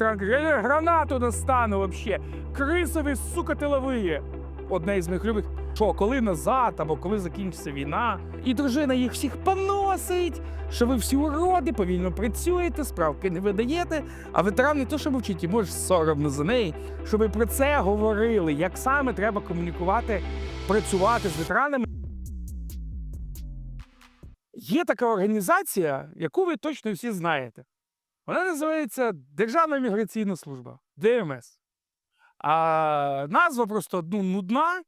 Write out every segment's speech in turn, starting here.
Я гранату достану вообще. Крисові, сука, тиловиє. Одне із моїх любих. Що, коли назад або коли закінчиться війна, і дружина їх всіх поносить, що ви всі уроди, повільно працюєте, справки не видаєте, а ветеран не то, що мовчить, і може соромно за неї, щоб ви про це говорили, як саме треба комунікувати, працювати з ветеранами. Є така організація, яку ви точно всі знаєте. Вона називається Державна міграційна служба ДМС. А назва просто ну, нудна,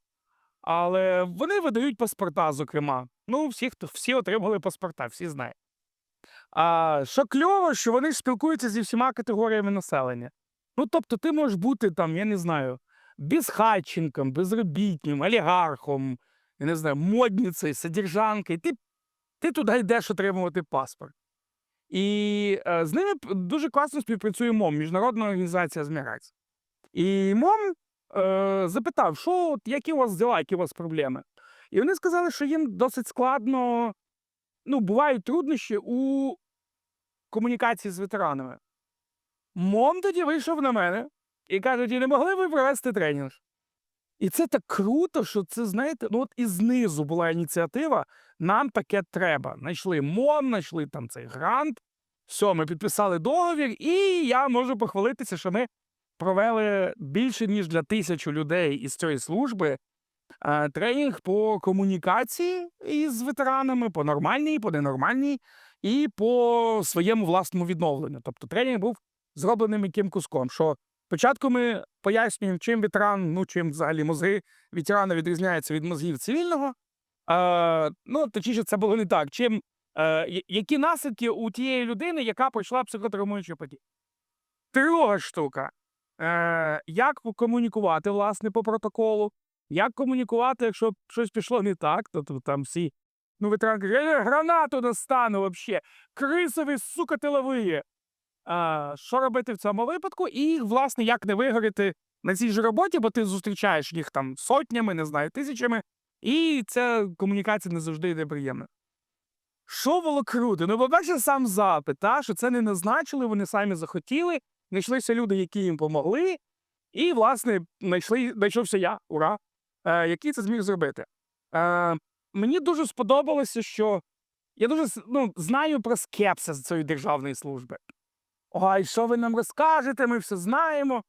але вони видають паспорта, зокрема. Ну, всі, хто всі отримали паспорта, всі знають. А що кльово, що вони спілкуються зі всіма категоріями населення. Ну, тобто, ти можеш бути там, я не знаю, безхатченком, безробітним, олігархом, я не знаю, модницею, содержанкою. Ти, ти туди йдеш отримувати паспорт. І е, з ними дуже класно співпрацює МОМ, Міжнародна організація з. І МОМ е, запитав, що які у вас діла, які у вас проблеми. І вони сказали, що їм досить складно, ну, бувають труднощі у комунікації з ветеранами. МОМ тоді вийшов на мене і каже: не могли ви провести тренінг? І це так круто, що це, знаєте, ну от і знизу була ініціатива, нам таке треба. Знайшли МОН, знайшли там цей грант. Все, ми підписали договір, і я можу похвалитися, що ми провели більше ніж для тисячі людей із цієї служби е, тренінг по комунікації із ветеранами, по нормальній, по ненормальній, і по своєму власному відновленню. Тобто тренінг був зроблений м'яким куском. Що спочатку ми пояснюємо, чим ветеран, ну чим взагалі мозги ветерана відрізняються від мозгів цивільного. Е, ну, точніше, це було не так. Чим, е, які наслідки у тієї людини, яка пройшла психотравмуючу подію? Друга штука. Е, як комунікувати, власне, по протоколу? Як комунікувати, якщо щось пішло не так, то, то там всі. Ну, ветеран каже, гранату достану вообще. Крисові, сука. А, що робити в цьому випадку? І, власне, як не вигоріти на цій ж роботі, бо ти зустрічаєш їх там сотнями, не знаю, тисячами, і ця комунікація не завжди йде приємна. Що було круто? Ну, по-перше, сам запит, та, що це не назначили, вони самі захотіли, знайшлися люди, які їм допомогли, і, власне, знайшли, знайшовся я, ура, е, який це зміг зробити. Е, мені дуже сподобалося, що я дуже ну, знаю про скепсис цієї державної служби. Ой, що ви нам розкажете, ми все знаємо.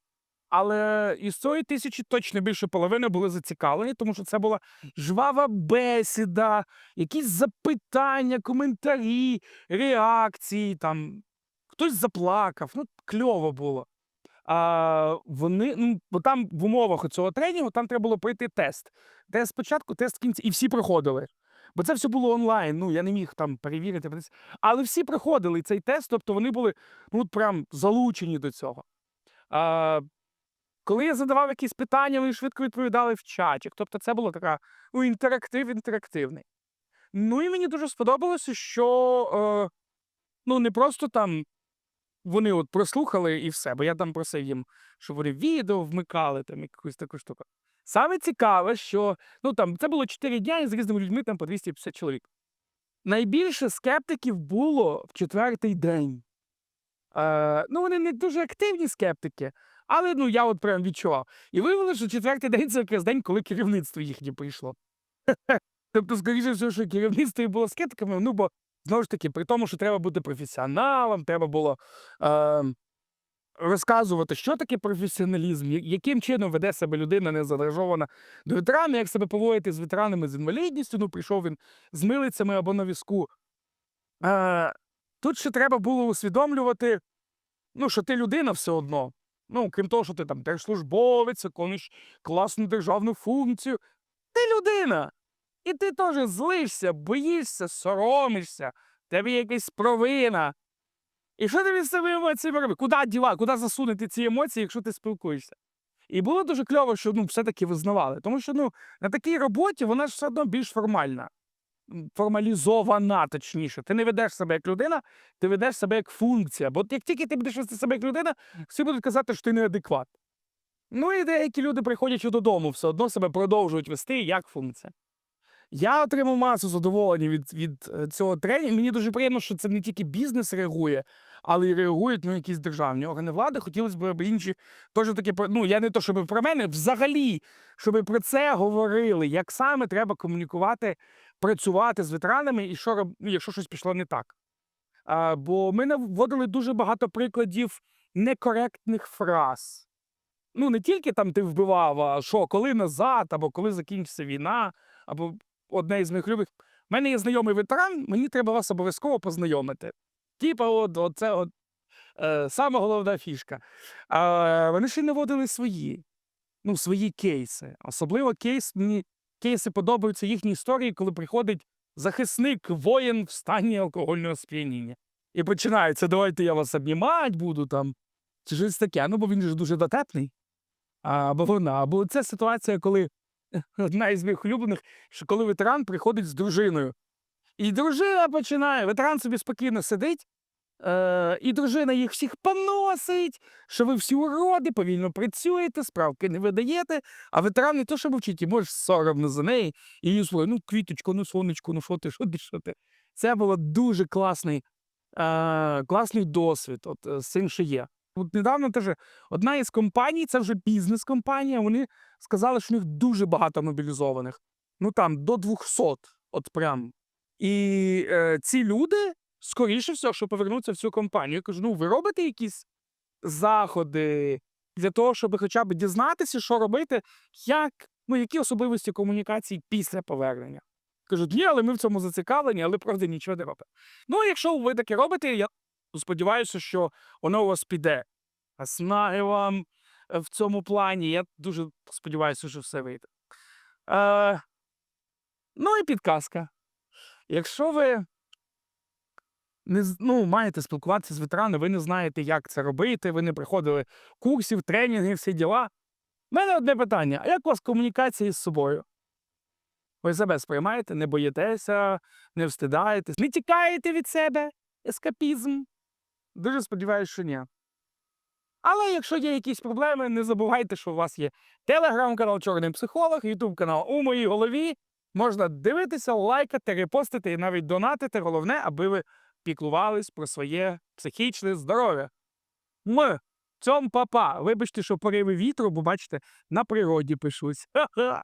Але із цієї тисячі точно більше половини були зацікавлені, тому що це була жвава бесіда, якісь запитання, коментарі, реакції. Там хтось заплакав. Ну, кльово було. А вони, ну, бо там в умовах цього тренінгу там треба було пройти тест. Тест спочатку, тест в кінці, і всі проходили. Бо це все було онлайн. Ну, я не міг там перевірити. Але всі проходили цей тест, тобто вони були ну, прям залучені до цього. А, коли я задавав якісь питання, вони швидко відповідали в чаті. Тобто це було така ну, інтерактив інтерактивний. Ну і мені дуже сподобалося, що е, ну, не просто там вони от прослухали і все, бо я там просив їм, щоб вони відео вмикали, там якусь таку штуку. Саме цікаве, що ну, там, це було 4 дня і з різними людьми там по 250 чоловік. Найбільше скептиків було в четвертий день. Е, ну, вони не дуже активні скептики, але ну, я от прям відчував. І виявилося, що четвертий день це якраз день, коли керівництво їхнє прийшло. тобто, скоріше всього, що керівництво і було скептиками, ну бо знову ж таки, при тому, що треба бути професіоналом, треба було е, розказувати, що таке професіоналізм, яким чином веде себе людина не заангажована до ветерана, як себе поводити з ветеранами з інвалідністю. Ну, прийшов він з милицями або на візку. Е, тут ще треба було усвідомлювати, ну, що ти людина все одно. Ну, крім того, що ти там держслужбовець, виконуєш класну державну функцію. Ти людина. І ти теж злишся, боїшся, соромишся, тебе якась провина. І що ти з цими емоціями робиш? Куди діла, куди засунути ці емоції, якщо ти спілкуєшся? І було дуже кльово, що ну, все-таки визнавали. Тому що ну, на такій роботі вона ж все одно більш формальна. Формалізована, точніше. Ти не ведеш себе як людина, ти ведеш себе як функція. Бо як тільки ти будеш вести себе як людина, всі будуть казати, що ти неадекват. Ну і деякі люди, приходячи додому, все одно себе продовжують вести як функція. Я отримав масу задоволення від, від е, цього тренінгу. Мені дуже приємно, що це не тільки бізнес реагує, але й реагують ну, якісь державні органи влади. Хотілося б, аби інші теж про- ну я не то, щоб про мене, взагалі, щоб про це говорили, як саме треба комунікувати, працювати з ветеранами, і що роб... ну, якщо щось пішло не так. А, бо ми наводили дуже багато прикладів некоректних фраз. Ну, не тільки там ти вбивав, а що, коли назад, або коли закінчиться війна, або одне із моїх любих. У мене є знайомий ветеран, мені треба вас обов'язково познайомити. Типа, от, от це от, е, сама головна фішка. А, вони ще й наводили свої, ну, свої кейси. Особливо кейс, мені кейси подобаються їхні історії, коли приходить захисник, воїн в стані алкогольного сп'яніння. І починається, давайте я вас обнімати буду там. Чи щось таке. Ну, бо він же дуже дотепний. Або вона. Або це ситуація, коли одна із моїх улюблених, що коли ветеран приходить з дружиною. І дружина починає, ветеран собі спокійно сидить, е, і дружина їх всіх поносить, що ви всі уроди, повільно працюєте, справки не видаєте, а ветеран не то, що мовчить, і може соромно за неї, і її своє, ну, квіточко, ну, сонечко, ну що ти, що ти, що ти. Це було дуже класний, е, класний досвід, от з цим, що є. От недавно теж одна із компаній, це вже бізнес-компанія, вони сказали, що в них дуже багато мобілізованих. Ну там до 200, от прям. І е, ці люди, скоріше всього, що повернуться в цю компанію. Я кажу: ну, ви робите якісь заходи для того, щоб хоча б дізнатися, що робити, як, ну, які особливості комунікації після повернення. Кажуть, ні, але ми в цьому зацікавлені, але правда нічого не робимо. Ну, якщо ви таке робите, я сподіваюся, що воно у вас піде. А знаю вам е, в цьому плані. Я дуже сподіваюся, що все вийде. Е, ну і підказка. Якщо ви не, ну, маєте спілкуватися з ветеранами, ви не знаєте, як це робити, ви не приходили курсів, тренінгів, всі діла. У мене одне питання: а як у вас комунікація з собою? Ви себе сприймаєте, не боїтеся, не встидаєтесь, не тікаєте від себе? Ескапізм? Дуже сподіваюся, що ні. Але якщо є якісь проблеми, не забувайте, що у вас є телеграм-канал Чорний психолог, ютуб канал у моїй голові. Можна дивитися, лайкати, репостити і навіть донатити. Головне, аби ви піклувались про своє психічне здоров'я. Ми цьом папа. Вибачте, що пориви вітру, бо бачите, на природі пишусь. Ха-ха.